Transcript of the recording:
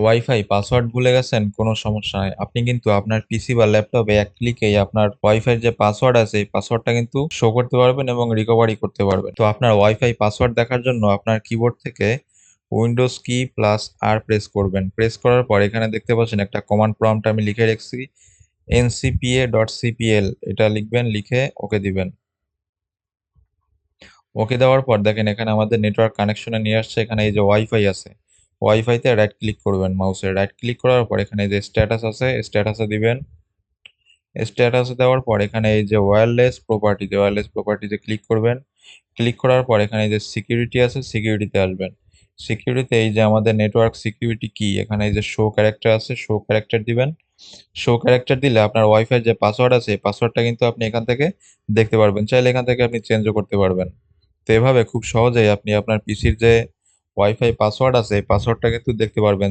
Wifi password ভুলে গেছেন, কোনো সমস্যা নাই। আপনি কিন্তু আপনার পিসি বা ল্যাপটপে এক ক্লিকেই আপনার ওয়াইফাই যে পাসওয়ার্ড আছে, এই পাসওয়ার্ডটা কিন্তু শো করতে পারবেন এবং রিকভারি করতে পারবেন। তো আপনার ওয়াইফাই পাসওয়ার্ড দেখার জন্য আপনার কিবোর্ড থেকে Windows key plus R press করবেন। প্রেস করার পর এখানে দেখতে পাচ্ছেন একটা কমান্ড প্রম্পট আমি লিখে রেখেছি এনসিপিএ ডট সিপিএল এটা লিখবেন, লিখে ওকে দিবেন। ওকে দেওয়ার পর দেখেন এখানে আমাদের নেটওয়ার্ক কানেকশনে নিয়ে আসছে, এখানে এই যে ওয়াইফাই আছে। ওয়াইফাইতে রাইট ক্লিক করবেন মাউসে রাইট ক্লিক করার পর এখানে যে স্ট্যাটাস আছে স্ট্যাটাসে দিবেন। স্ট্যাটাসে দেওয়ার পর এখানে এই যে ওয়্যারলেস প্রপার্টিতে ওয়্যারলেস প্রপার্টিতে ক্লিক করবেন। ক্লিক করার পর এখানে যে সিকিউরিটি আছে সিকিউরিটিতে আসবেন। সিকিউরিটিতে এই যে আমাদের নেটওয়ার্ক সিকিউরিটি কি এখানে এই যে শো ক্যারেক্টার আছে শো ক্যারেক্টার দিবেন। শো ক্যারেক্টার দিলে আপনার ওয়াইফাই যে পাসওয়ার্ড আছে পাসওয়ার্ডটা কিন্তু আপনি এখান থেকে দেখতে পারবেন। চাইলে এখান থেকে আপনি চেঞ্জও করতে পারবেন। তো এভাবে খুব সহজেই আপনি আপনার পিসির যে ওয়াইফাই পাসওয়ার্ড আছে এই পাসওয়ার্ডটা কিন্তু দেখতে পারবেন।